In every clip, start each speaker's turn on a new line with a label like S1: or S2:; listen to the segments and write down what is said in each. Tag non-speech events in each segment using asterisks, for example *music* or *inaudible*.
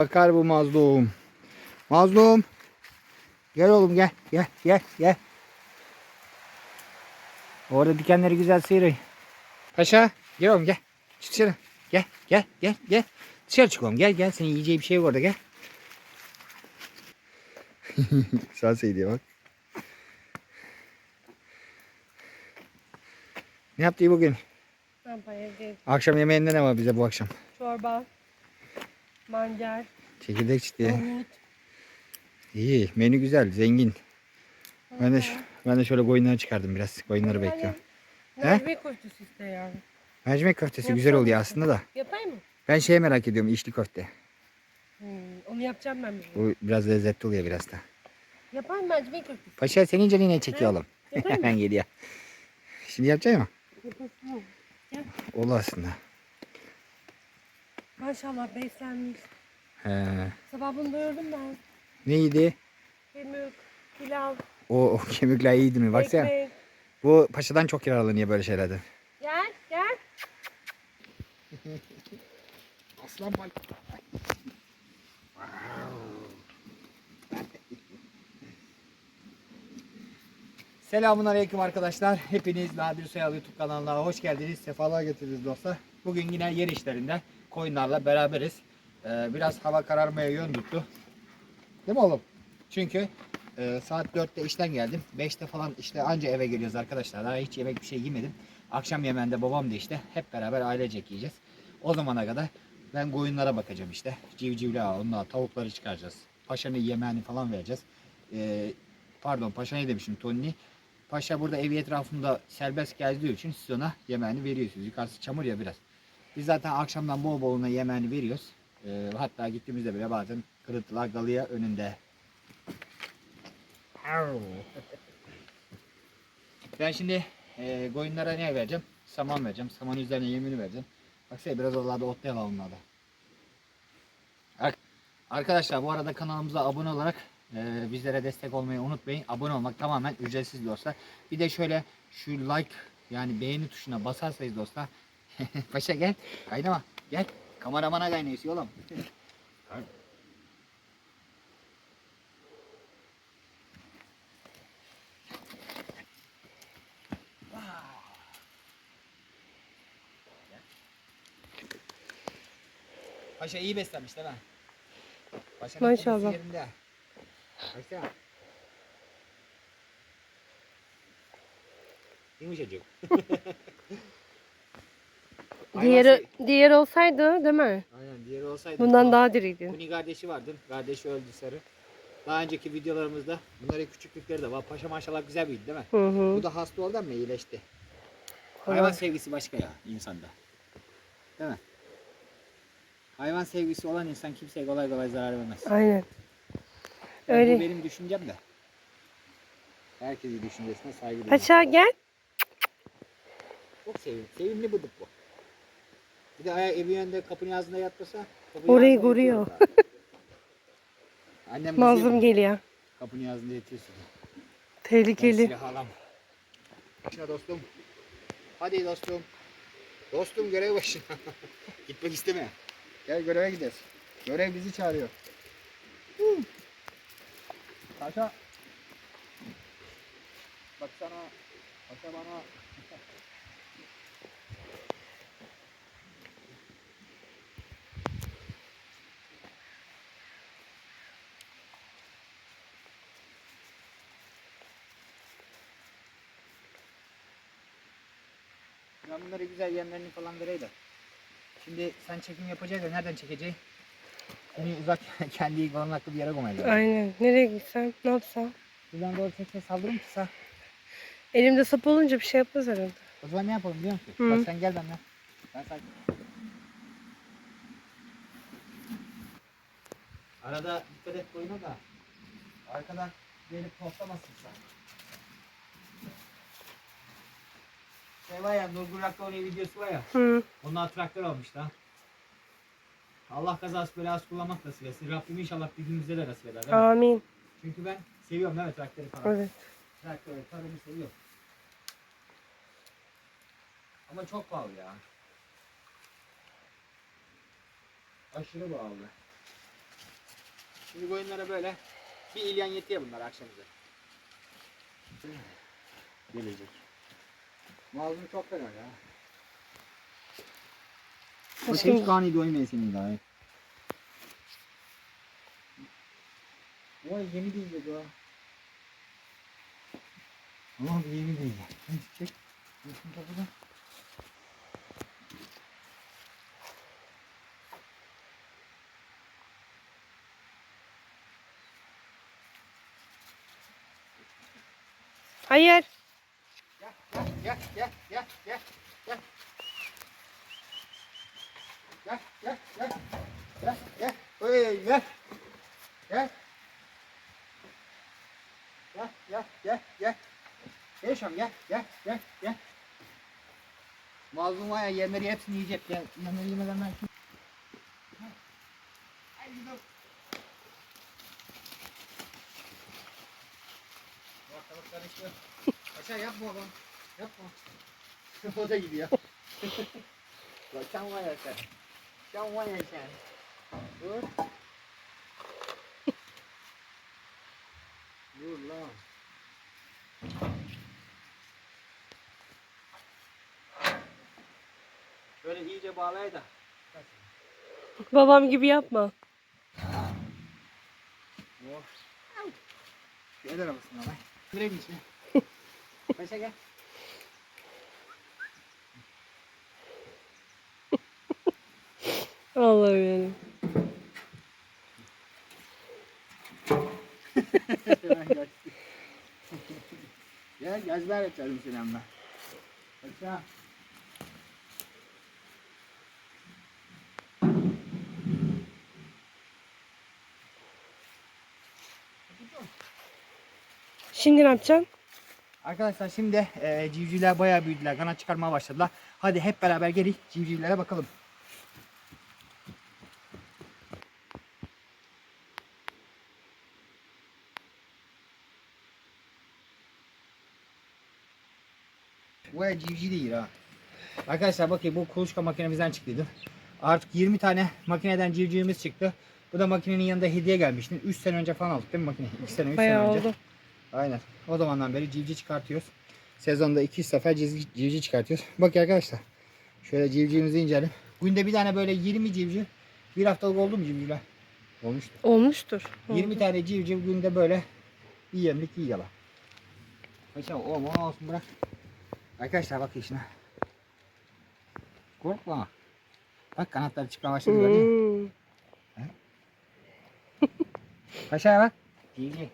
S1: Bakar bu mazlum. Mazlum. Gel oğlum gel. Gel gel gel. Orada dikenleri güzel sıyırın. Paşa gel oğlum gel. Çık dışarı. Gel gel gel gel. Dışarı çık oğlum gel gel. Senin yiyeceği bir şey var orada gel. *laughs* Güzel seydiye bak. Ne yaptı bugün?
S2: Evde
S1: Akşam yemeğinde ne var bize bu akşam?
S2: çorba, mancar,
S1: Çekirdek çitli.
S2: nohut.
S1: İyi, menü güzel, zengin. Ben de, ben de şöyle koyunları çıkardım biraz. Koyunları bekliyorum.
S2: Mercimek köftesi iste yani.
S1: Mercimek köftesi güzel oluyor aslında da.
S2: Yapayım mı?
S1: Ben şeye merak ediyorum, içli köfte.
S2: Hmm, onu yapacağım ben.
S1: Bu biraz lezzetli oluyor biraz da.
S2: Yapayım mercimek köftesi.
S1: Paşa senin canın ne çekiyor oğlum?
S2: Yapayım mı?
S1: Hemen *laughs* geliyor. Şimdi yapacak mı?
S2: Yapasın. Gel.
S1: Olur aslında.
S2: Maşallah beslenmiş.
S1: He.
S2: Sabah bunu doyurdum ben.
S1: Neydi?
S2: Kemik, pilav,
S1: O, o kemikler iyiydi mi? Baksana.
S2: ekmek.
S1: Bu paşadan çok yararlanıyor böyle şeylerden.
S2: Gel gel. *laughs*
S1: Aslan bal. Selamun Aleyküm arkadaşlar. Hepiniz Nadir Soyal YouTube kanalına hoş geldiniz. Sefalar getirdiniz dostlar. Bugün yine yer işlerinde koyunlarla beraberiz. Ee, biraz hava kararmaya yön tuttu. Değil mi oğlum? Çünkü e, saat 4'te işten geldim. 5'te falan işte anca eve geliyoruz arkadaşlar. Daha hiç yemek bir şey yemedim. Akşam yemeğinde babam da işte hep beraber ailecek yiyeceğiz. O zamana kadar ben koyunlara bakacağım işte. Civcivli onlar tavukları çıkaracağız. Paşanın yemeğini falan vereceğiz. Ee, pardon paşa ne demişim Tony. Paşa burada evi etrafında serbest gezdiği için siz ona yemeğini veriyorsunuz. Yukarısı çamur ya biraz. Biz zaten akşamdan bol bol ona yemeğini veriyoruz. Ee, hatta gittiğimizde bile bazen kırıntılar galıya önünde. Ben şimdi e, koyunlara ne vereceğim? Saman vereceğim. Saman üzerine yemini vereceğim. Baksana biraz oralarda otlayalım onlarda. Ar- Arkadaşlar bu arada kanalımıza abone olarak e, bizlere destek olmayı unutmayın. Abone olmak tamamen ücretsiz dostlar. Bir de şöyle şu like yani beğeni tuşuna basarsanız dostlar. *laughs* Paşa gel. Kaynama. Gel. Kameramana kaynıyorsun oğlum. *laughs* Paşa iyi beslenmiş değil mi? Paşa'nın
S2: Maşallah.
S1: yerinde. Baksana. Yumuşacık. *laughs*
S2: Diğeri, diğer olsaydı değil mi?
S1: Aynen diğeri olsaydı.
S2: Bundan daha diriydi.
S1: Bunun kardeşi vardı. Kardeşi öldü sarı. Daha önceki videolarımızda bunların küçüklükleri de var. Paşa maşallah güzel büyüdü değil mi?
S2: Hı hı.
S1: Bu da hasta oldu ama iyileşti. Hayvan sevgisi başka ya insanda. Değil mi? Hayvan sevgisi olan insan kimseye kolay kolay zarar vermez.
S2: Aynen.
S1: Yani
S2: Öyle.
S1: Bu benim düşüncem de. Herkesin düşüncesine saygı duyuyorum.
S2: Paşa gel.
S1: Çok sevimli. Sevimli bıdık bu. Bir de ayağı evi önünde kapının ağzında yatmasa kapının
S2: Orayı
S1: ağzında
S2: koruyor.
S1: yatıyor orada. *laughs* Annem kızıyor
S2: Mazlum
S1: bana,
S2: geliyor.
S1: Kapının ağzında yatıyorsun. Ben
S2: Tehlikeli.
S1: silah alam. Başına dostum. Hadi dostum. Dostum görev başına. *laughs* Gitmek isteme. Gel göreve gideriz. Görev bizi çağırıyor. Huu. Paşa. Baksana. Paşa bana. *laughs* bunları güzel yemlerini falan vereyim de. Şimdi sen çekim yapacaksın da nereden çekeceksin? Seni uzak *laughs* kendi korunaklı bir yere koymayacağım.
S2: Aynen. Nereye gitsem, ne yapsam?
S1: Buradan doğru tekne saldırır mı ki sağ?
S2: Elimde sap olunca bir şey yapmaz herhalde.
S1: O zaman ne yapalım biliyor musun?
S2: Hı.
S1: Bak sen gel benimle. Ben sen... Arada dikkat et boyuna da. Arkadan gelip toplamasın sen. Şey var ya Nurgül Akdoğan'ın videosu var ya.
S2: Hı.
S1: Onlar traktör almış lan. Allah kazası belası kullanmak nasip etsin. Rabbim inşallah bir gün bize de nasip eder. değil mi?
S2: Amin.
S1: Çünkü ben seviyorum değil mi traktörü falan.
S2: Evet.
S1: Traktörü, tarımı seviyorum. Ama çok pahalı ya. Aşırı pahalı. Şimdi koyunlara böyle bir ilyan yetiyor bunlar akşam üzeri. Gelecek. Mazlum çok fena ya.
S2: Aşkım-
S1: kani doymuyor senin daha. Vay yemi diyecek o. Ama bir yemi diyecek. Hadi çek. Dursun kapıda.
S2: Hayır.
S1: Gel gel gel gel gel gel. Gel gel gel. Gel. Oy gel. Gel. Gel gel gel gel. Gel şam gel gel gel gel. Mazlum ya yemleri hepsini yiyecek. Gel yemleri yemeden ben şimdi. Haydi gidelim. Ortalık karıştı. Aşağı yapma oğlum. Yapma. o da gidiyor. Sen var ya sen. Sen var ya sen. Dur. Dur lan. Böyle iyice bağlay da.
S2: Babam gibi yapma.
S1: Oh. Şu el arabasına lan. Direkt içine. Paşa gel.
S2: Allah'ım benim.
S1: Gel gezber açarım ama. Paşa.
S2: Şimdi ne yapacaksın?
S1: Arkadaşlar şimdi e, civcivler bayağı büyüdüler. Kanat çıkarmaya başladılar. Hadi hep beraber gelin civcivlere bakalım. Ya civciv değil ha. Arkadaşlar bakın bu kuluçka makinemizden çıktıydı. Artık 20 tane makineden civcivimiz çıktı. Bu da makinenin yanında hediye gelmişti. 3 sene önce falan aldık değil mi makine? 2 sene 3 sene
S2: Bayağı
S1: önce.
S2: oldu.
S1: Aynen. O zamandan beri civciv çıkartıyoruz. Sezonda iki sefer civ- civciv çıkartıyoruz. Bak arkadaşlar. Şöyle civcivimizi inceleyelim. Günde bir tane böyle 20 civciv. Bir haftalık oldu mu civcivler? Olmuştu.
S2: Olmuştur.
S1: 20
S2: Oldu.
S1: tane civciv günde böyle bir yemlik yiyorlar. Paşa o o olsun bırak. Arkadaşlar bak işine. Korkma. Bak kanatları çıkmaya başladı gördün mü?
S2: Hmm.
S1: Paşa'ya *laughs* bak. Civciv.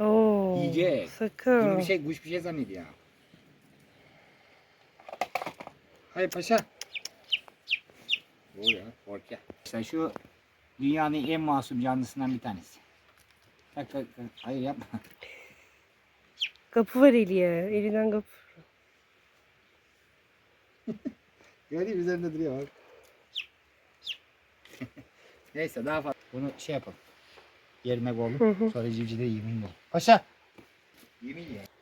S2: Oo.
S1: Yiyecek.
S2: Sakın.
S1: Bunu bir şey kuş bir şey zannediyor. ya. Hayır paşa. O ya korkuyor. İşte şu dünyanın en masum canlısından bir tanesi. Bak, bak, bak. Hayır yapma.
S2: Kapı var Eli'ye. Eli'den kapı. *laughs*
S1: Gördüğün üzerinde duruyor bak. *laughs* Neyse daha fazla. Bunu şey yapalım. Yerine
S2: Hı
S1: koyalım. Sonra civcivde yemin yiyelim. Paşa. Yemin ye.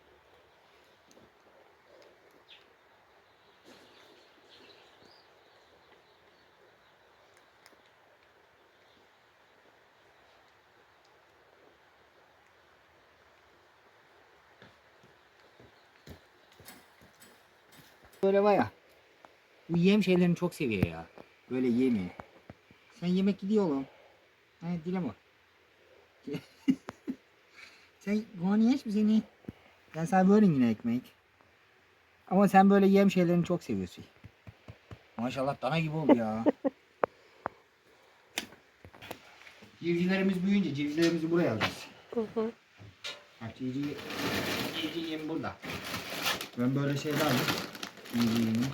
S1: Böyle var ya. Bu yem şeylerini çok seviyor ya. Böyle yemiyor. Sen yemek gidiyor oğlum. Ha dileme. *laughs* sen bunu yeş mi seni? Ben sana böyle yine ekmek. Ama sen böyle yem şeylerini çok seviyorsun. Maşallah dana gibi oldu ya. *laughs* Civcivlerimiz büyüyünce civcivlerimizi buraya alacağız.
S2: Hı hı.
S1: Bak civciv, civciv yemi burada. Ben böyle şeyler aldım. Yemi.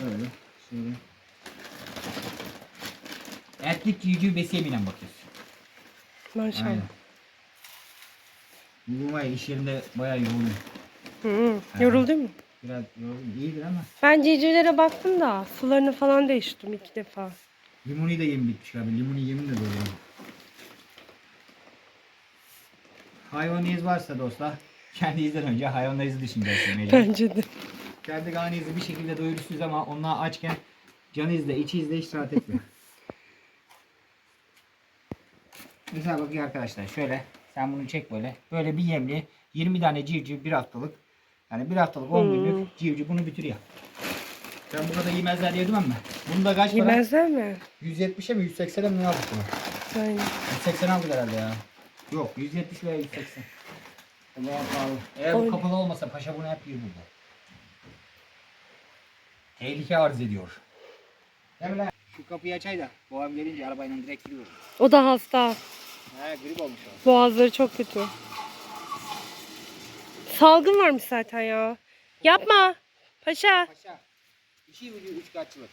S1: Böyle. Şöyle. Etlik civciv besiyemiyle bakıyoruz.
S2: Maşallah.
S1: Aynen. Bu var ya iş yerinde bayağı yoğun.
S2: Hı. Yoruldun mu?
S1: Biraz yoğun iyidir ama.
S2: Ben civcivlere baktım da sularını falan değiştirdim iki defa.
S1: Limoni de yemi bitmiş abi. Limoni yemin de doğru. Hayvan iz varsa dostlar *laughs* kendi izden önce hayvanlar izi düşüneceksiniz.
S2: Bence de.
S1: Kendi karnınızı bir şekilde doyurursunuz ama onlar açken Canı izle, içi izle hiç rahat etmiyor. *laughs* Mesela bakın arkadaşlar şöyle sen bunu çek böyle. Böyle bir yemli 20 tane civciv bir haftalık. Yani bir haftalık 10
S2: Hmm.
S1: günlük civciv bunu bitiriyor. Ben bu kadar yemezler diye demem mi? Bunu da kaç para?
S2: Yemezler mi?
S1: 170'e mi 180'e mi ne aldık bunu?
S2: Aynen.
S1: 180 aldık herhalde ya. Yok 170 veya 180. O zaman pahalı. Eğer bu
S2: Öyle.
S1: kapalı olmasa paşa bunu hep yer burada. Tehlike arz ediyor. Değil mi lan? Şu kapıyı açay da babam gelince arabayla direkt giriyoruz.
S2: O da hasta.
S1: He grip olmuş o.
S2: Boğazları çok kötü. Salgın varmış zaten ya. Yapma. Paşa.
S1: Paşa. İşi ucu üç kaççılık.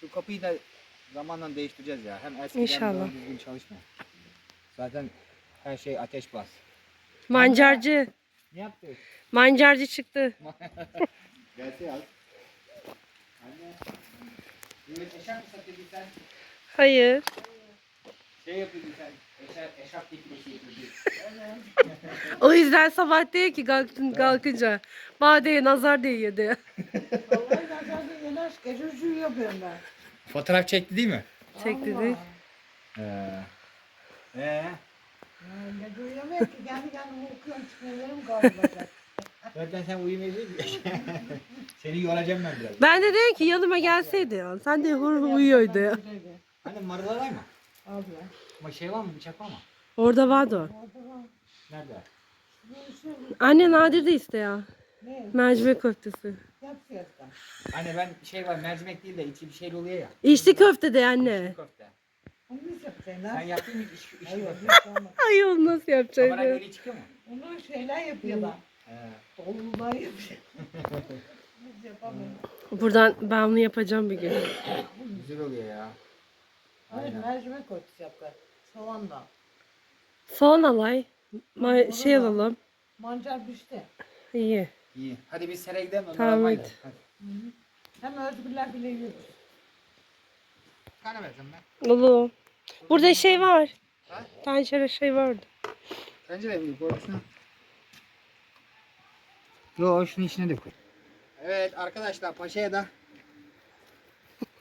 S1: Şu kapıyı da zamanla değiştireceğiz ya. Hem eskiden
S2: İnşallah.
S1: düzgün çalışmıyor. Zaten her şey ateş bas.
S2: Mancarcı.
S1: Ne yaptı?
S2: Mancarcı çıktı. *laughs*
S1: Gelse ya. Anne. Evet eşarp mı satıyordun sen?
S2: Hayır.
S1: Şey yapıyordun sen. Yapıyordun.
S2: O yüzden sabah değil ki kalktın, kalkınca. Badeye nazar değiyor.
S3: Vallahi nazarda yanaş gece ucu yapıyorum ben.
S1: Fotoğraf çekti değil mi?
S2: Çekti
S3: Allah.
S2: değil.
S1: Ee. Ee.
S3: Gece uyuyamıyor ki kendi kendime okuyorum çıkmalarım kaldıracak.
S1: Zaten sen uyumayı *laughs* Seni yoracağım ben biraz.
S2: Ben de dedim ki yanıma gelseydi ya. Sen de hur hur uyuyordu ya.
S1: Anne marılar var mı?
S3: Abi.
S1: Ama şey var mı? Bıçak var mı?
S2: Orada vardı o.
S3: Orada var.
S1: Nerede?
S3: Şey
S2: Anne Nadir de iste ya.
S3: ne?
S2: Mercimek köftesi.
S3: Yap fiyattan.
S1: Anne ben şey var mercimek değil de içi bir şeyle oluyor ya.
S2: İçli köfte de anne.
S1: İçli köfte.
S3: Onu nasıl yapacaksın
S1: Sen
S3: lan?
S1: yaptın mı iş, iş
S3: Hayır yok.
S2: Ay onu nasıl
S1: Kamera
S2: yapacaktı?
S1: böyle çıkıyor mu?
S3: Onu şeyler yapıyorlar. Yapıyor. Biz yapamıyoruz.
S2: Buradan ben bunu yapacağım bir gün.
S1: Güzel oluyor ya.
S3: Hayır
S1: Aynen.
S3: mercimek köftesi yapar. Soğanla.
S2: Soğan alay. Ma- şey alalım.
S3: Mancar pişti.
S2: İyi.
S1: İyi. Hadi biz seraya gidelim.
S2: Tamam,
S1: Tamam
S2: hadi.
S1: hadi.
S3: Hem özgürler bile yiyoruz.
S1: Kana vereceğim ben.
S2: Olur. Burada şey var.
S1: Ha?
S2: Tencere şey vardı.
S1: Bence de büyük orasını. Yo şunu içine de koy. Evet arkadaşlar paşaya da.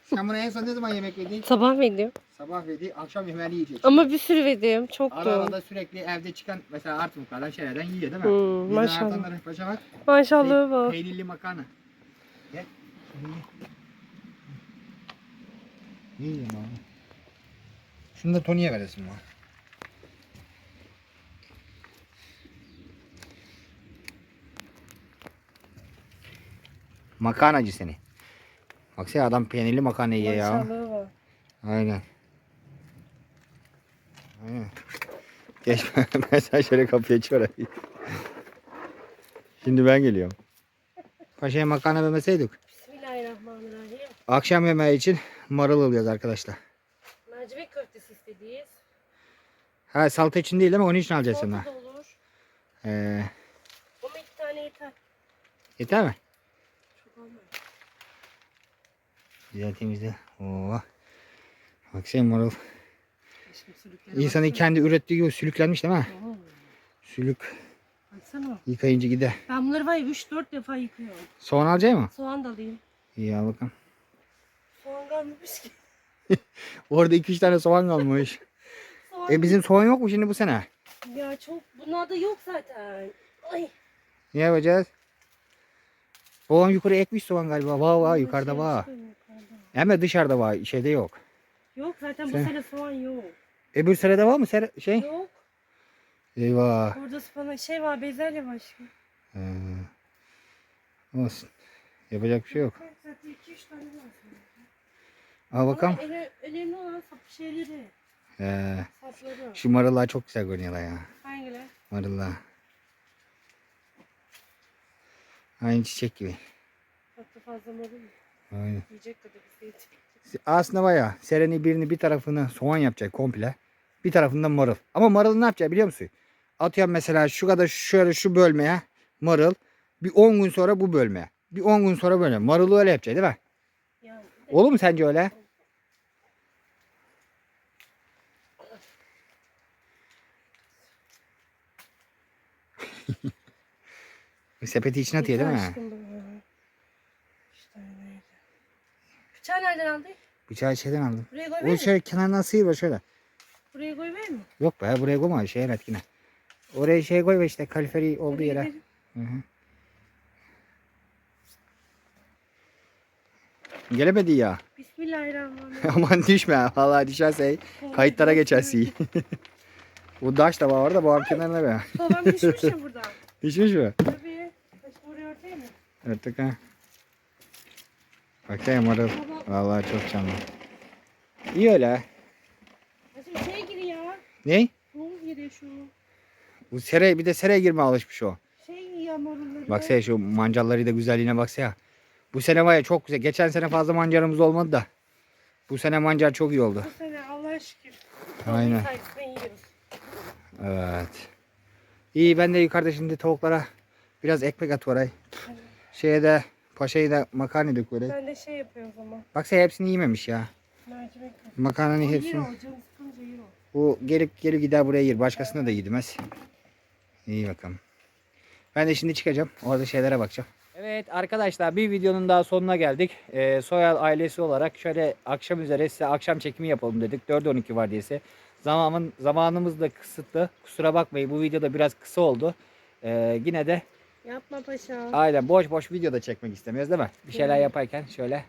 S1: Sen buna en son ne zaman yemek yedin?
S2: Sabah verdim.
S1: Sabah yedi, akşam yemeğini yiyecek.
S2: Ama bir sürü verdim. Çok
S1: Ara
S2: da.
S1: arada sürekli evde çıkan mesela Artvuklardan şeylerden yiyor değil mi?
S2: Hmm, maşallah.
S1: artanların paşa bak.
S2: Maşallah var.
S1: Peynirli makarna. Gel. Şunu ye. Ne yiyeyim abi? Şunu da Tony'ye veresin var. Makarnacı seni. Baksana adam peynirli makarna yiyor ya.
S2: Maşallah var.
S1: Aynen. Aynen. Geç *laughs* ben sen şöyle kapıyı aç orayı. Şimdi ben geliyorum. Paşa'ya makarna vermeseydik.
S2: Bismillahirrahmanirrahim.
S1: Akşam yemeği için marul alıyoruz arkadaşlar.
S2: Mercimek köftesi istediyiz.
S1: Ha salata için değil ama onun için alacağız
S2: Salata da olur.
S1: Ee,
S2: Ama iki tane yeter.
S1: yeter mi?
S2: Çok olmaz.
S1: Güzel temizle. Oo. Baksana marul.
S3: Şimdi sülükleri
S1: İnsanın kendi ürettiği gibi sülüklenmiş değil mi?
S3: Oo,
S1: Sülük
S3: Baksana.
S1: yıkayınca gider.
S2: Ben bunları var ya 3-4 defa yıkıyorum.
S1: Soğan alacak mı?
S2: Soğan da alayım.
S1: İyi al bakalım.
S2: Soğan kalmamış ki. *laughs*
S1: Orada 2-3 tane soğan kalmış. *laughs*
S2: Soğan
S1: E bizim soğan yok mu şimdi bu sene?
S2: Ya çok bunlar da yok zaten. Ay.
S1: Ne yapacağız? Babam yukarı ekmiş soğan galiba. Var var yukarıda
S2: Şey yukarıda.
S1: Hem de dışarıda var. Şeyde yok.
S2: Yok zaten bu
S1: Sen-
S2: sene soğan yok.
S1: Öbür sırada var mı ser şey?
S2: Yok.
S1: Eyvah.
S2: Burada falan şey var bezelye var şimdi.
S1: Ee, olsun. Yapacak bir şey yok.
S2: Zaten 2-3 tane var.
S1: Al bakalım.
S2: Ama öne- önemli olan sap şeyleri.
S1: Ee,
S2: Sapları.
S1: şu marullar çok güzel görünüyorlar ya.
S2: Hangiler?
S1: Marullar. Aynı çiçek gibi.
S2: Hatta fazla mı olur mu?
S1: Aynen.
S2: Yiyecek kadar bir şey.
S1: Aslında var ya serenin birini bir tarafını soğan yapacak komple. Bir tarafında marul. Ama marul ne yapacak biliyor musun? Atıyorum mesela şu kadar şöyle şu bölmeye marul. Bir 10 gün sonra bu bölmeye. Bir 10 gün sonra böyle. Marulu öyle yapacak değil mi?
S2: Yani
S1: Olur mu sence öyle? *laughs* Sepeti içine atıyor değil mi?
S2: Aşkım bu ya. Üç tane neydi? Bıçağı nereden aldın?
S1: Bıçağı şeyden aldım.
S2: Buraya koy verir
S1: şöyle kenarından sıyır bak şöyle.
S2: Buraya koy mi?
S1: Yok be buraya koyma şey etkine. Oraya şey koy ve işte kaliferi olduğu yere. Hı hı. Gelemedi ya.
S2: Bismillahirrahmanirrahim. *laughs*
S1: Aman düşme. Vallahi düşerse kayıtlara geçersin. *laughs* Bu daş da var orada bu kenarına be.
S2: Babam düşmüş ya burada. *laughs*
S1: Düşmüş mü?
S2: Tabii. Taşı buraya örteyim mi?
S1: Artık ha. Bakayım orada. Vallahi çok canlı. İyi öyle.
S2: Nasıl şey gir ya.
S1: Ne?
S2: Domuz giriyor şu.
S1: Bu sere bir de sereye girme alışmış o.
S2: Şey yiyor marulları.
S1: Bak sen şu mancalları da güzelliğine baksana. Bu sene var ya çok güzel. Geçen sene fazla mancarımız olmadı da. Bu sene mancar çok iyi oldu.
S2: Bu sene Allah'a şükür.
S1: Aynen. Evet. İyi ben de yukarıda şimdi tavuklara biraz ekmek atıyorum. Şeye de paşayı da makarna döküyorum.
S2: Ben de şey yapıyorum o zaman.
S1: Bak sen hepsini yememiş ya.
S2: Mercimek.
S1: Makarnanın
S2: O yer
S1: hepsini.
S2: o. Canı sıkınca yer o.
S1: Bu gelip gelip gider buraya yer. Başkasına da yedimez. İyi bakalım. Ben de şimdi çıkacağım. Orada şeylere bakacağım. Evet arkadaşlar bir videonun daha sonuna geldik. Ee, Soyal ailesi olarak şöyle akşam üzere size akşam çekimi yapalım dedik. 4-12 var diyese. Zamanın, zamanımız da kısıtlı. Kusura bakmayın bu videoda biraz kısa oldu. Ee, yine de
S2: Yapma paşa.
S1: aynen boş boş video da çekmek istemiyoruz değil mi? Bir şeyler yaparken şöyle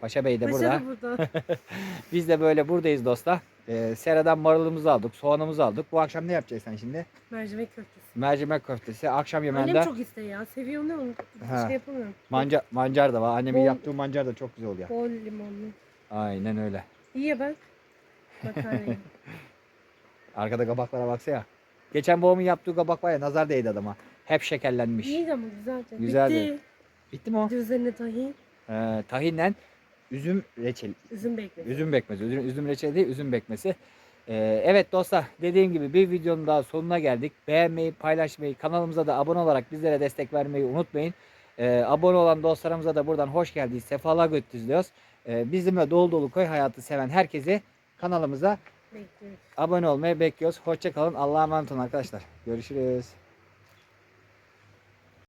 S1: Paşa Bey de
S2: Paşa
S1: burada.
S2: da burada. *laughs*
S1: Biz de böyle buradayız dostlar. Ee, Sera'dan marulumuzu aldık, soğanımızı aldık. Bu akşam ne yapacaksın sen şimdi?
S2: Mercimek köftesi.
S1: Mercimek köftesi. Akşam
S2: Annem
S1: yemeğinde
S2: çok istiyor ya. Seviyor ne onu?
S1: Ha.
S2: Şey yapamıyorum.
S1: mancar, mancar da var. Annemin
S2: Bol-
S1: yaptığı mancar da çok güzel oluyor.
S2: Bol limonlu.
S1: Aynen öyle.
S2: İyi ya bak. Makarnayı. *laughs*
S1: Arkada kabaklara baksana. Geçen babamın yaptığı kabak var ya nazar değdi adama. Hep şekerlenmiş.
S2: İyiydi ama güzeldi.
S1: Güzeldi.
S2: Bitti.
S1: Bitti mi o?
S2: Üzerine tahin.
S1: Ee, tahinle üzüm reçeli.
S2: Üzüm bekle.
S1: Üzüm bekmesi. Üzüm, üzüm reçeli değil, üzüm bekmesi. Ee, evet dostlar dediğim gibi bir videonun daha sonuna geldik. Beğenmeyi, paylaşmayı, kanalımıza da abone olarak bizlere destek vermeyi unutmayın. Ee, abone olan dostlarımıza da buradan hoş geldiniz, sefalar götürüyoruz diyoruz. Ee, bizimle dolu dolu köy hayatı seven herkesi kanalımıza
S2: Bekliyoruz.
S1: abone olmayı bekliyoruz. Hoşçakalın. Allah'a emanet olun arkadaşlar. Görüşürüz.